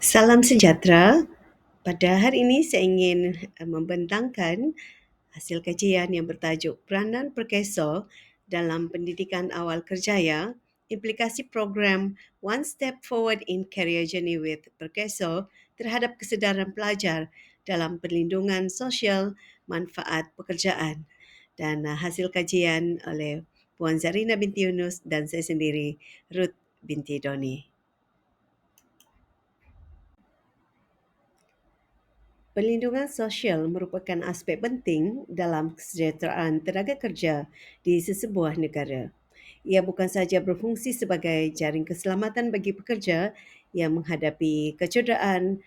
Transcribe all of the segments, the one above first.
Salam sejahtera. Pada hari ini saya ingin eh, membentangkan hasil kajian yang bertajuk Peranan Perkesor dalam Pendidikan Awal Kerjaya, implikasi program One Step Forward in Career Journey with Perkesor terhadap kesedaran pelajar dalam perlindungan sosial manfaat pekerjaan. Dan uh, hasil kajian oleh Puan Zarina binti Yunus dan saya sendiri, Ruth binti Doni. Perlindungan sosial merupakan aspek penting dalam kesejahteraan tenaga kerja di sesebuah negara. Ia bukan sahaja berfungsi sebagai jaring keselamatan bagi pekerja yang menghadapi kecederaan,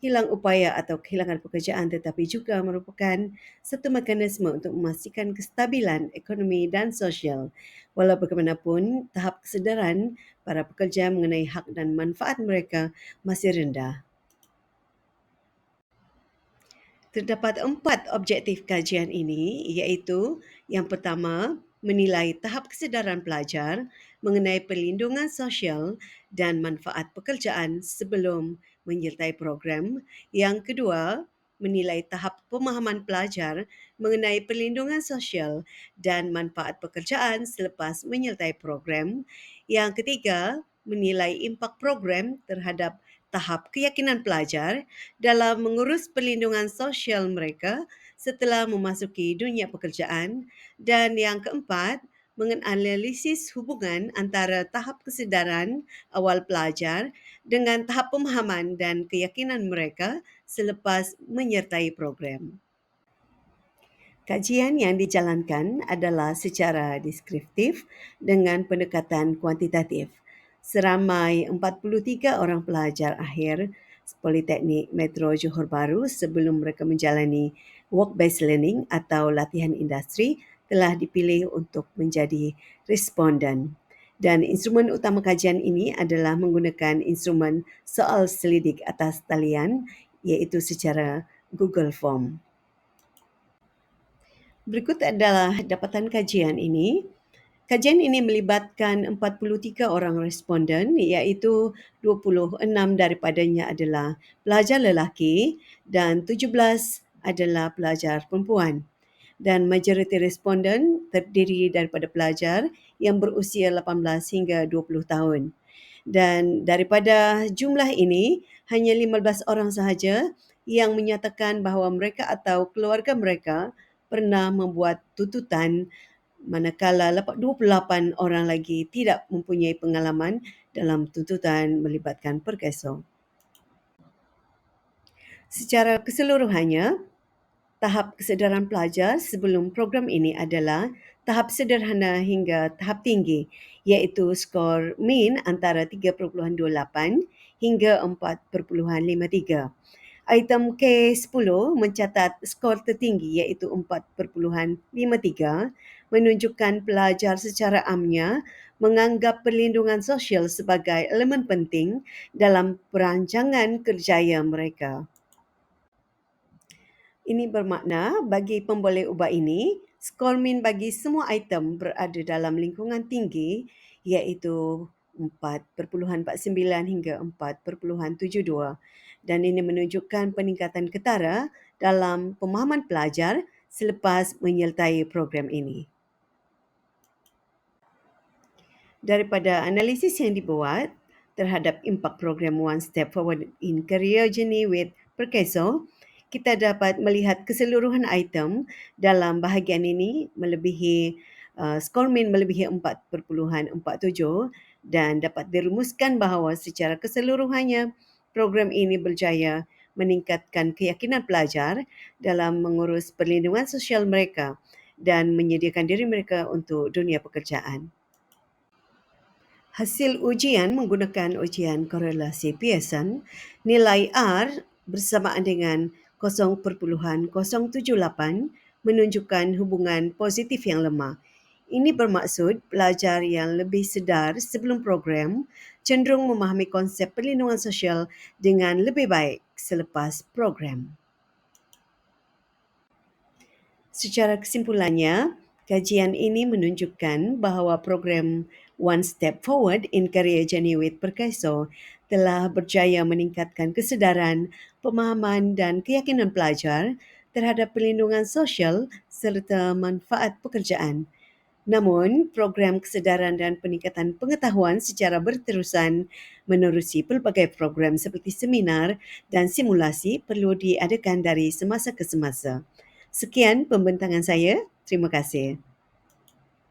hilang upaya atau kehilangan pekerjaan tetapi juga merupakan satu mekanisme untuk memastikan kestabilan ekonomi dan sosial. Walau bagaimanapun, tahap kesedaran para pekerja mengenai hak dan manfaat mereka masih rendah. Terdapat empat objektif kajian ini iaitu yang pertama, menilai tahap kesedaran pelajar mengenai perlindungan sosial dan manfaat pekerjaan sebelum menyertai program. Yang kedua, menilai tahap pemahaman pelajar mengenai perlindungan sosial dan manfaat pekerjaan selepas menyertai program. Yang ketiga, menilai impak program terhadap tahap keyakinan pelajar dalam mengurus perlindungan sosial mereka setelah memasuki dunia pekerjaan dan yang keempat menganalisis hubungan antara tahap kesedaran awal pelajar dengan tahap pemahaman dan keyakinan mereka selepas menyertai program. Kajian yang dijalankan adalah secara deskriptif dengan pendekatan kuantitatif seramai 43 orang pelajar akhir Politeknik Metro Johor Bahru sebelum mereka menjalani work-based learning atau latihan industri telah dipilih untuk menjadi responden. Dan instrumen utama kajian ini adalah menggunakan instrumen soal selidik atas talian iaitu secara Google Form. Berikut adalah dapatan kajian ini. Kajian ini melibatkan 43 orang responden iaitu 26 daripadanya adalah pelajar lelaki dan 17 adalah pelajar perempuan. Dan majoriti responden terdiri daripada pelajar yang berusia 18 hingga 20 tahun. Dan daripada jumlah ini, hanya 15 orang sahaja yang menyatakan bahawa mereka atau keluarga mereka pernah membuat tuntutan manakala 28 orang lagi tidak mempunyai pengalaman dalam tuntutan melibatkan perkesor. Secara keseluruhannya, tahap kesedaran pelajar sebelum program ini adalah tahap sederhana hingga tahap tinggi iaitu skor min antara 3.28 hingga 4.53. Item K10 mencatat skor tertinggi iaitu 4.53 menunjukkan pelajar secara amnya menganggap perlindungan sosial sebagai elemen penting dalam perancangan kerjaya mereka. Ini bermakna bagi pemboleh ubah ini, skor min bagi semua item berada dalam lingkungan tinggi iaitu 4.49 hingga 4.72 dan ini menunjukkan peningkatan ketara dalam pemahaman pelajar selepas menyertai program ini. daripada analisis yang dibuat terhadap impak program One Step Forward in Career Journey with Perkeso, kita dapat melihat keseluruhan item dalam bahagian ini melebihi uh, skor min melebihi 4.47 dan dapat dirumuskan bahawa secara keseluruhannya program ini berjaya meningkatkan keyakinan pelajar dalam mengurus perlindungan sosial mereka dan menyediakan diri mereka untuk dunia pekerjaan. Hasil ujian menggunakan ujian korelasi Pearson, nilai R bersamaan dengan 0.078 menunjukkan hubungan positif yang lemah. Ini bermaksud pelajar yang lebih sedar sebelum program cenderung memahami konsep perlindungan sosial dengan lebih baik selepas program. Secara kesimpulannya, kajian ini menunjukkan bahawa program One Step Forward in Career Journey with Perkaiso telah berjaya meningkatkan kesedaran, pemahaman dan keyakinan pelajar terhadap perlindungan sosial serta manfaat pekerjaan. Namun, program kesedaran dan peningkatan pengetahuan secara berterusan menerusi pelbagai program seperti seminar dan simulasi perlu diadakan dari semasa ke semasa. Sekian pembentangan saya. Terima kasih.